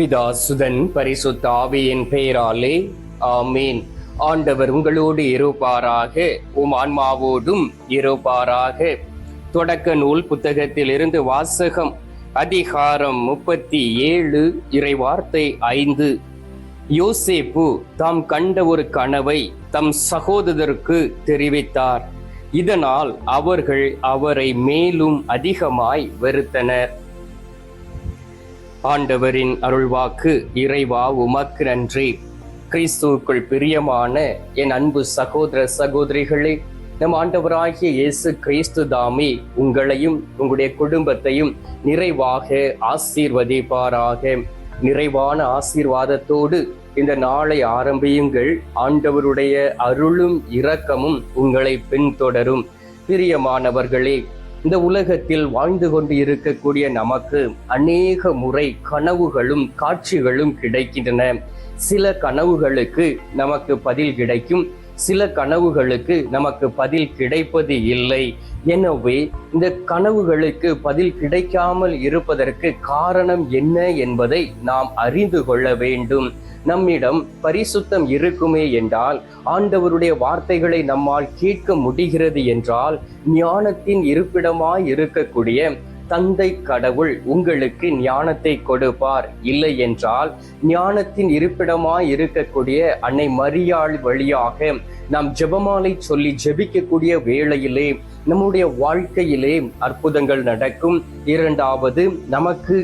பிதா சுதன் பரிசுத்த ஆவியின் பெயராலே ஆமீன். ஆண்டவர் உங்களோடு இருப்பாராக உம் ஆன்மாவோடும் இருப்பாராக. தொடக்க நூல் புத்தகத்தில் இருந்து வாசகம் அதிகாரம் முப்பத்தி ஏழு இறைவார்த்தை ஐந்து. யோசேப்பு தாம் கண்ட ஒரு கனவை தம் சகோதரருக்கு தெரிவித்தார். இதனால் அவர்கள் அவரை மேலும் அதிகமாய் வெறுத்தனர். ஆண்டவரின் அருள்வாக்கு இறைவா உமக்கு நன்றி. கிறிஸ்துவுக்குள் பிரியமான என் அன்பு சகோதர சகோதரிகளே நம் ஆண்டவராகிய இயேசு கிறிஸ்து தாமே உங்களையும் உங்களுடைய குடும்பத்தையும் நிறைவாக ஆசீர்வதிப்பாராக. நிறைவான ஆசீர்வாதத்தோடு இந்த நாளை ஆரம்பியுங்கள். ஆண்டவருடைய அருளும் இரக்கமும் உங்களை பின்தொடரும். பிரியமானவர்களே இந்த உலகத்தில் வாழ்ந்து கொண்டு இருக்கக்கூடிய நமக்கு அநேக முறை கனவுகளும் காட்சிகளும் கிடைக்கின்றன. சில கனவுகளுக்கு நமக்கு பதில் கிடைக்கும். சில கனவுகளுக்கு நமக்கு பதில் கிடைப்பது இல்லை. எனவே இந்த கனவுகளுக்கு பதில் கிடைக்காமல் இருப்பதற்கு காரணம் என்ன என்பதை நாம் அறிந்து கொள்ள வேண்டும். நம்மிடம் பரிசுத்தம் இருக்குமே என்றால் ஆண்டவருடைய வார்த்தைகளை நம்மால் கேட்க முடிகிறது என்றால் ஞானத்தின் இருப்பிடமாய் இருக்கக்கூடிய தந்தை கடவுள் உங்களுக்கு ஞானத்தை கொடுப்பார். இல்லை என்றால் ஞானத்தின் இருப்பிடமாய் இருக்கக்கூடிய அன்னை மரியாள் வழியாக நாம் ஜெபமாலை சொல்லி ஜெபிக்கக்கூடிய வேளையிலே நம்முடைய வாழ்க்கையிலே அற்புதங்கள் நடக்கும். இரண்டாவது நமக்கு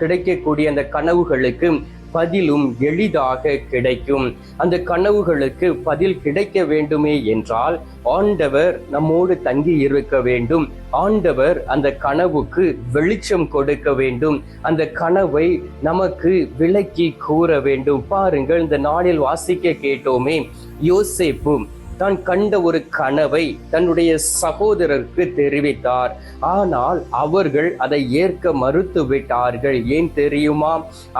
கிடைக்கக்கூடிய அந்த கனவுகளுக்கு பதிலும் எளிதாக கிடைக்கும். அந்த கனவுகளுக்கு பதில் கிடைக்க வேண்டுமே என்றால் ஆண்டவர் நம்மோடு தங்கி இருக்க வேண்டும். ஆண்டவர் அந்த கனவுக்கு வெளிச்சம் கொடுக்க வேண்டும். அந்த கனவை நமக்கு விளக்கி கூற வேண்டும். பாருங்கள் இந்த நாளில் வாசிக்க கேட்டோமே யோசேப்பு தான் கண்ட ஒரு கனவை தன்னுடைய சகோதரருக்கு தெரிவித்தார். ஆனால் அவர்கள் அதை ஏற்க மறுத்து விட்டார்கள். ஏன் தெரியுமா?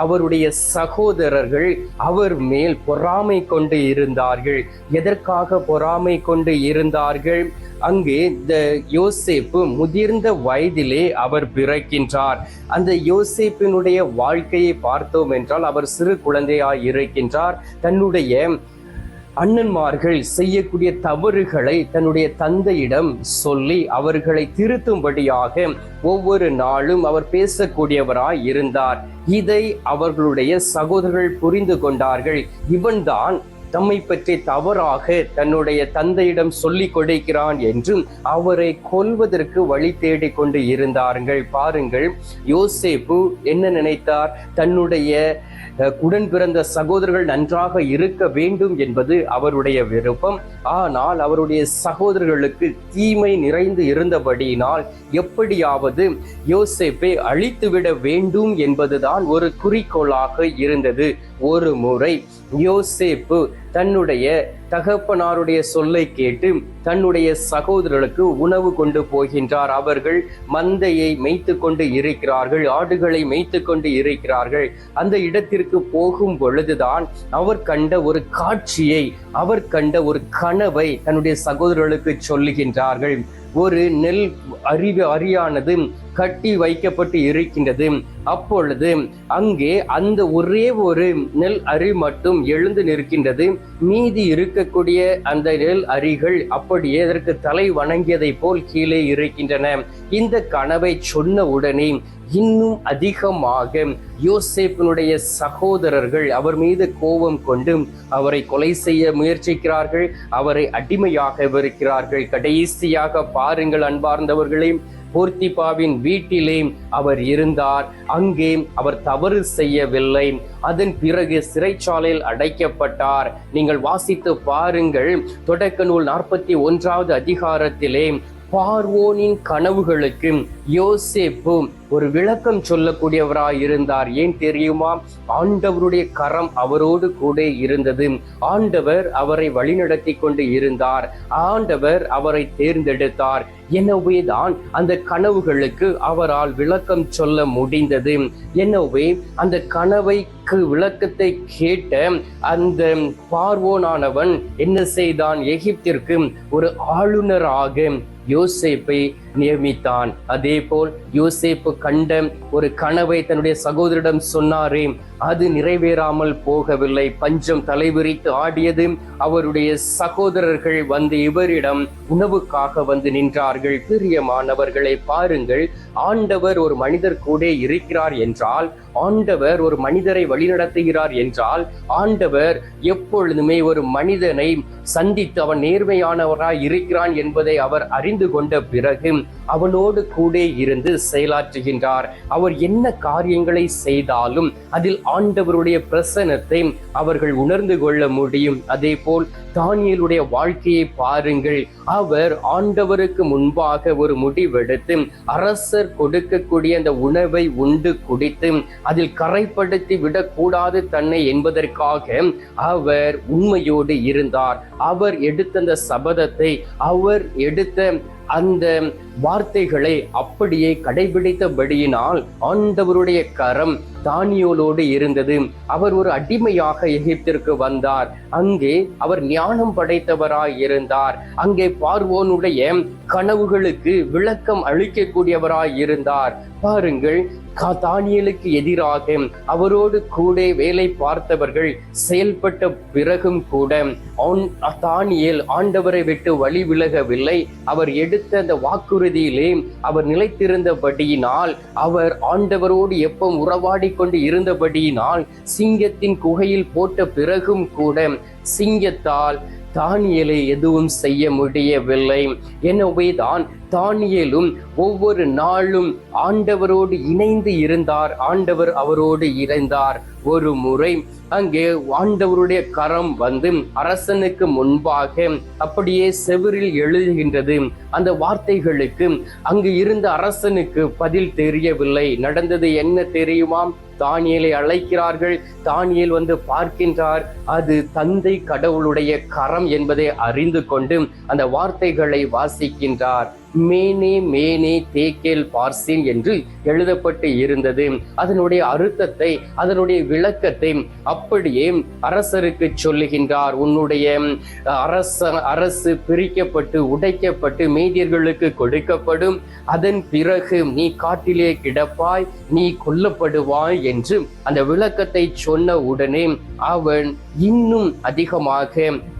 அவருடைய சகோதரர்கள் அவர் மேல் பொறாமை கொண்டு இருந்தார்கள். எதற்காக பொறாமை கொண்டு இருந்தார்கள்? அங்கே இந்த யோசேப்பு முதிர்ந்த வயதிலே அவர் பிறக்கின்றார். அந்த யோசேப்பினுடைய வாழ்க்கையை பார்த்தோம் என்றால் அவர் சிறு குழந்தையாய் இருக்கின்றார் தன்னுடைய அண்ணன்மார்கள் செய்யக்கூடிய தவறுகளை தன்னுடைய தந்தையிடம் சொல்லி அவர்களை திருத்தும்படியாக ஒவ்வொரு நாளும் அவர் பேசக்கூடியவராய் இருந்தார். இதை அவர்களுடைய சகோதரர்கள் புரிந்து கொண்டார்கள். இவன்தான் தம்மை பற்றி தவறாக தன்னுடைய தந்தையிடம் சொல்லிக் கொடுக்கிறான் என்றும் அவரை கொல்வதற்கு வழி தேடிக் கொண்டு இருந்தார்கள். பாருங்கள் யோசேப்பு என்ன நினைத்தார்? தன்னுடைய உடன் பிறந்த சகோதரர்கள் நன்றாக இருக்க வேண்டும் என்பது அவருடைய விருப்பம். ஆனால் அவருடைய சகோதரர்களுக்கு தீமை நிறைந்து இருந்தபடியினால் எப்படியாவது யோசேப்பை அழித்துவிட வேண்டும் என்பதுதான் ஒரு குறிக்கோளாக இருந்தது. ஒரு முறை யோசேப்பு தன்னுடைய தகப்பனாருடைய சொல்லை கேட்டு தன்னுடைய சகோதரர்களுக்கு உணவு கொண்டு போகின்றார். அவர்கள் மந்தையை மேய்த்து கொண்டு இருக்கிறார்கள் ஆடுகளை மேய்த்து கொண்டு இருக்கிறார்கள். அந்த இடத்திற்கு போகும் பொழுதுதான் அவர் கண்ட ஒரு காட்சியை அவர் கண்ட ஒரு கனவை தன்னுடைய சகோதரர்களுக்கு சொல்லுகின்றார்கள். ஒரு நெல் அறிவு அரியானது கட்டி வைக்கப்பட்டு இருக்கின்றது. அப்பொழுது அங்கே அந்த ஒரே ஒரு நெல் அரி மட்டும் எழுந்து நிற்கின்றது. மீதி இருக்கக்கூடிய அந்த நெல் அரிகள் அப்படியே அதற்கு தலை வணங்கியதை போல் கீழே இருக்கின்றன. இந்த கனவை சொன்ன உடனே இன்னும் அதிகமாக யோசேப்பினுடைய சகோதரர்கள் அவர் மீது கோபம் கொண்டு அவரை கொலை செய்ய முயற்சிக்கிறார்கள் அவரை அடிமையாக இருக்கிறார்கள் கடைசியாக பாருங்கள் அன்பார்ந்தவர்களே போர்த்திபாவின் வீட்டிலே அவர் இருந்தார். அங்கே அவர் தவறு செய்யவில்லை. அதன் பிறகு சிறைச்சாலையில் அடைக்கப்பட்டார். நீங்கள் வாசித்து பாருங்கள் தொடக்க நூல் நாற்பத்தி ஒன்றாவது அதிகாரத்திலே பார்வோனின் கனவுகளுக்கு யோசேப்பு ஒரு விளக்கம் சொல்லக்கூடியவராய் இருந்தார் ஏன் தெரியுமா? ஆண்டவருடைய கரம் அவரோடு கூட இருந்தது. ஆண்டவர் அவரை வழிநடத்தி கொண்டு இருந்தார். ஆண்டவர் அவரை தேர்ந்தெடுத்தார். எனவே தான் அந்த கனவுகளுக்கு அவரால் விளக்கம் சொல்ல முடிந்தது. எனவே அந்த கனவைக்கு விளக்கத்தை கேட்ட அந்த பார்வோனானவன் என்ன செய்தான்? எகிப்திற்கு ஒரு ஆளுநராக யோசேப்பை நியமித்தான். அதே போல் யோசேப்பு கண்ட ஒரு கனவை தன்னுடைய சகோதரிடம் சொன்னாரே அது நிறைவேறாமல் போகவில்லை. பஞ்சம் தலைவிரித்து ஆடியது அவருடைய சகோதரர்கள் வந்து இவரிடம் உணவுக்காக வந்து நின்றார்கள். பிரியமானவர்களை பாருங்கள் ஆண்டவர் ஒரு மனிதர் கூட இருக்கிறார் என்றால் ஆண்டவர் ஒரு மனிதரை வழிநடத்துகிறார் என்றால் ஆண்டவர் எப்பொழுதுமே ஒரு மனிதனை சந்தித்து அவன் நேர்மையானவராய் இருக்கிறான் என்பதை அவர் அறிந்து கொண்ட பிறகு அவனோடு கூட இருந்து செயலாற்றுகின்றார். அவர் என்ன காரியங்களை செய்தாலும் அதில் ஆண்டவருடைய பிரசனத்தை அவர்கள் உணர்ந்து கொள்ள முடியும். அதே போல் தானியலுடைய வாழ்க்கையை பாருங்கள். அவர் ஆண்டவருக்கு முன்பாக ஒரு முடிவெடுத்து அரசர் கொடுக்கக்கூடிய அந்த உணவை உண்டு குடித்து அதில் கரைப்படுத்தி விடக்கூடாது தன்னை என்பதற்காக அவர் உண்மையோடு இருந்தார். அவர் எடுத்த அந்த சபதத்தை அவர் எடுத்த அந்த வார்த்தைகளை அப்படியே கடைபிடித்தபடியினால் ஆண்டவருடைய கரம் தானியோலோடு இருந்தது. அவர் ஒரு அடிமையாக எகிப்திற்கு வந்தார். அங்கே அவர் ஞானம் படைத்தவராய் இருந்தார். அங்கே பார்வோனுடைய கனவுகளுக்கு விளக்கம் அளிக்கக்கூடியவராய் இருந்தார். பாருங்கள் தானியலுக்கு எதிராக அவரோடு கூட வேலை பார்த்தவர்கள் செயல்பட்ட பிறகும் கூட தானியல் ஆண்டவரை விட்டு வழி விலகவில்லை. அவர் எடுத்த அந்த வாக்குறுதியிலே அவர் நிலைத்திருந்தபடியினால் அவர் ஆண்டவரோடு எப்பவும் உறவாடி கொண்டு இருந்தபடியினால் சிங்கத்தின் குகையில் போட்ட பிறகும் கூட சிங்கத்தால் தானியலை எதுவும் செய்ய முடியவில்லை. எனவேதான் தானியலும் ஒவ்வொரு நாளும் ஆண்டவரோடு இணைந்து இருந்தார். ஆண்டவர் அவரோடு இணைந்தார் ஒரு முறை. அங்கே ஆண்டவருடைய கரம் வந்து அரசனுக்கு முன்பாக அப்படியே செவிரில் எழுதுகின்றது அந்த வார்த்தைகளுக்கு அங்கு இருந்த அரசனுக்கு பதில் தெரியவில்லை. நடந்தது என்ன தெரியுமாம்? தானியலை அழைக்கிறார்கள். தானியல் வந்து பார்க்கின்றார். அது தந்தை கடவுளுடைய கரம் என்பதை அறிந்து கொண்டு அந்த வார்த்தைகளை வாசிக்கின்றார். மேனே மேனே தேக்கேல் பார்சின் என்று எழுதப்பட்டு இருந்தது. அதனுடைய அர்த்தத்தை அதனுடைய விளக்கத்தை அப்படியே அரசருக்கு சொல்லுகின்றார். உன்னுடைய அரச அரசு பிரிக்கப்பட்டு உடைக்கப்பட்டு மேதியர்களுக்கு கொடுக்கப்படும். அதன் பிறகு நீ காட்டிலே கிடப்பாய் நீ கொல்லப்படுவாய் என்று அந்த விளக்கத்தை சொன்ன உடனே அவன் இன்னும் அதிகமாக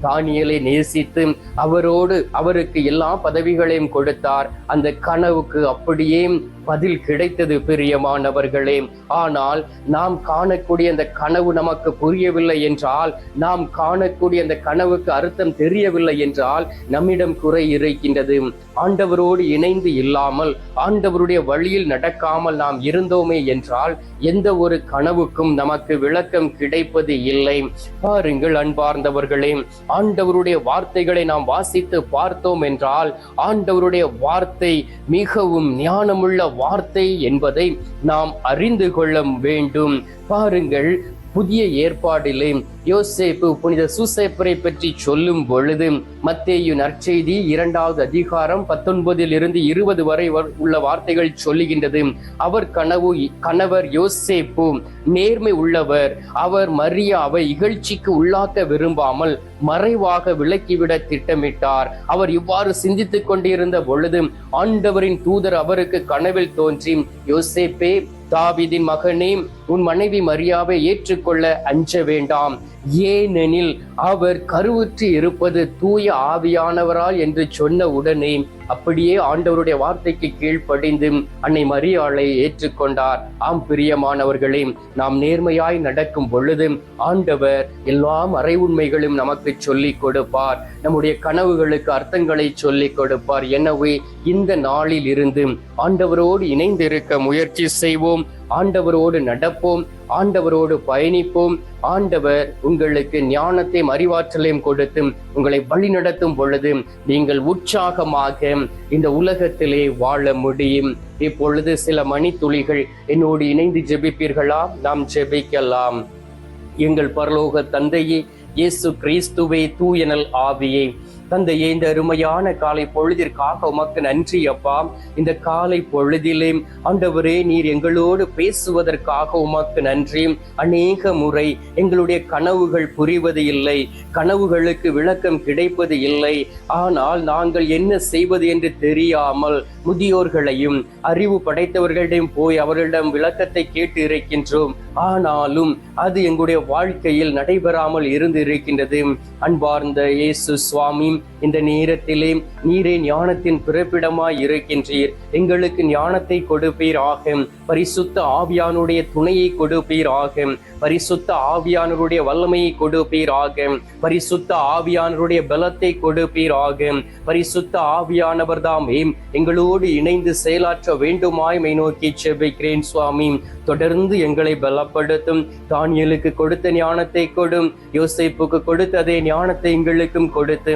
தானியலை நேசித்து அவரோடு அவருக்கு எல்லா பதவிகளையும் கொடுத்த கொடுத்தார் அந்த கனவுக்கு அப்படியே பதில் கிடைத்தது பிரியமானவர்களே. ஆனால் நாம் காணக்கூடிய அந்த கனவு நமக்கு புரியவில்லை என்றால் நாம் காணக்கூடிய அந்த கனவுக்கு அர்த்தம் தெரியவில்லை என்றால் நம்மிடம் குறை இருக்கின்றது. ஆண்டவரோடு இணைந்து இல்லாமல் ஆண்டவருடைய வழியில் நடக்காமல் நாம் இருந்தோமே என்றால் எந்த ஒரு கனவுக்கும் நமக்கு விளக்கம் கிடைப்பது இல்லை. பாருங்கள் அன்பார்ந்தவர்களே ஆண்டவருடைய வார்த்தைகளை நாம் வாசித்து பார்த்தோம் என்றால் ஆண்டவருடைய வார்த்தை மிகவும் ஞானமுள்ள வார்த்தை என்பதை நாம் அறிந்து கொள்ள வேண்டும். பாருங்கள் புதிய ஏற்பாடிலே யோசேப்பு புனித சூசேப்பரை பற்றி சொல்லும் பொழுது மத்தேயு நற்செய்தி இரண்டாவது அதிகாரம் பத்தொன்பதில் இருந்து இருபது வரை உள்ள வார்த்தைகள் சொல்லுகின்றது. அவர் கனவு கணவர் யோசேப்பு நேர்மை உள்ளவர். அவர் மரியாவை இகழ்ச்சிக்கு உள்ளாக்க விரும்பாமல் மறைவாக விலக்கிவிட திட்டமிட்டார். அவர் இவ்வாறு சிந்தித்துக் கொண்டிருந்த பொழுது ஆண்டவரின் தூதர் அவருக்கு கனவில் தோன்றி யோசேப்பே தாவிதின் மகனே உன் மனைவி மரியாவை ஏற்றுக்கொள்ள அஞ்ச வேண்டாம். ஏனெனில் அவர் கருவுற்று இருப்பது தூய ஆவியானவரால் என்று சொன்ன உடனே அப்படியே ஆண்டவருடைய வார்த்தைக்கு கீழ்ப்படிந்து அன்னை மரியாளை ஏற்றுக்கொண்டார். ஆம் பிரியமானவர்களே நாம் நேர்மையாய் நடக்கும் பொழுது ஆண்டவர் எல்லா மறை உண்மைகளும் நமக்கு சொல்லிக் கொடுப்பார். நம்முடைய கனவுகளுக்கு அர்த்தங்களை சொல்லிக் கொடுப்பார். எனவே இந்த நாளில் இருந்து ஆண்டவரோடு இணைந்திருக்க முயற்சி செய்வோம். ஆண்டவரோடு நடப்போம். ஆண்டவரோடு பயணிப்போம். ஆண்டவர் உங்களுக்கு ஞானத்தையும் அறிவாற்றலையும் கொடுத்து உங்களை வழிநடத்தும் பொழுது நீங்கள் உற்சாகமாக இந்த உலகத்திலே வாழ முடியும். இப்பொழுது சில மணித்துளிகள் என்னோடு இணைந்து ஜெபிப்பீர்களா? நாம் ஜெபிக்கலாம். எங்கள் பரலோக தந்தையே இயேசு கிறிஸ்துவே தூயனல் ஆவியை. தந்தையே இந்த அருமையான காலை பொழுதிற்காக உமக்கு நன்றி அப்பா. இந்த காலை பொழுதிலே ஆண்டவரே நீர் எங்களோடு பேசுவதற்காக உமக்கு நன்றி. அநேக முறை எங்களுடைய கனவுகள் புரிவது இல்லை கனவுகளுக்கு விளக்கம் கிடைப்பது இல்லை. ஆனால் நாங்கள் என்ன செய்வது என்று தெரியாமல் முதியோர்களையும் அறிவு படைத்தவர்களிடம் போய் அவர்களிடம் விளக்கத்தை கேட்டு இருக்கின்றோம். ஆனாலும் அது எங்களுடைய வாழ்க்கையில் நடைபெறாமல் இருந்து இருக்கின்றது அன்பார்ந்த இயேசு சுவாமி இந்த நேரத்திலே நீரே ஞானத்தின் பிறப்பிடமாய் இருக்கின்றீர். எங்களுக்கு ஞானத்தை கொடுப்பீர் ஆகும் பரிசுத்த ஆவியானுடைய துணையை கொடுப்பீர் ஆகும் பரிசுத்த ஆவியானருடைய வல்லமையை கொடுப்பீர் ஆகும் பரிசுத்த ஆவியானருடைய பலத்தை கொடுப்பீர் ஆகும் பரிசுத்த ஆவியானவர் தாமே எங்களோடு இணைந்து செயலாற்ற வேண்டுமாய் மை நோக்கி செபிக்கிறேன் சுவாமி. தொடர்ந்து எங்களை பலப்படுத்தும். தானியலுக்கு கொடுத்த ஞானத்தை கொடும். யோசிப்புக்கு கொடுத்த அதே ஞானத்தை எங்களுக்கும் கொடுத்து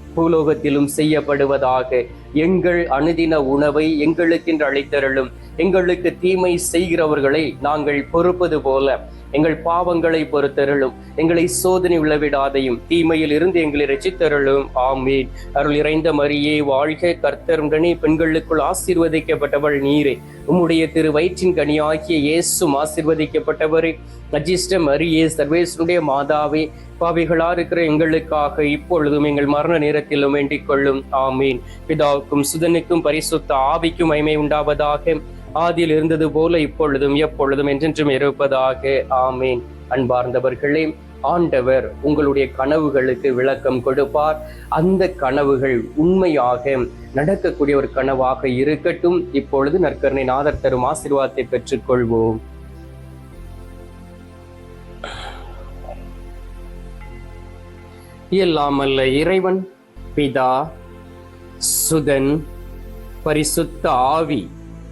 பூலோகத்திலும் செய்யப்படுவதாக எங்கள் அனுதின உணவை எங்களுக்கென்று அழைத்தருளும் எங்களுக்கு தீமை செய்கிறவர்களை நாங்கள் பொறுப்பது போல. எங்கள் பாவங்களை பொறுத்தருளும். எங்களை சோதனை உள்ளவிடாதையும் தீமையில் இருந்து எங்களை ரசித்தருளும் ஆமீன். அருள் இறைந்த மரியே வாழ்க கர்த்தருடனே பெண்களுக்குள் ஆசீர்வதிக்கப்பட்டவள் நீரே. உம்முடைய திரு வயிற்றின் கனியாகிய இயேசும் ஆசீர்வதிக்கப்பட்டவரே. அஜிஷ்ட மரியே சர்வேசனுடைய மாதாவே பாவிகளா இருக்கிற எங்களுக்காக இப்பொழுதும் எங்கள் மரண நேரத்திலும் வேண்டிக் கொள்ளும். ஆமீன். பிதாவுக்கும் சுதனுக்கும் பரிசுத்த ஆவிக்கும் மைமை உண்டாவதாக. ஆதியில் இருந்தது போல இப்பொழுதும் எப்பொழுதும் என்றென்றும் இருப்பதாக. ஆமேன். அன்பார்ந்தவர்களே ஆண்டவர் உங்களுடைய கனவுகளுக்கு விளக்கம் கொடுப்பார். அந்த கனவுகள் உண்மையாக நடக்கக்கூடிய ஒரு கனவாக இருக்கட்டும். இப்பொழுது நற்கருணை நாதர் தரும் ஆசீர்வாதத்தை பெற்றுக்கொள்வோம். எல்லாமல்ல இறைவன் பிதா சுதன் பரிசுத்த ஆவி.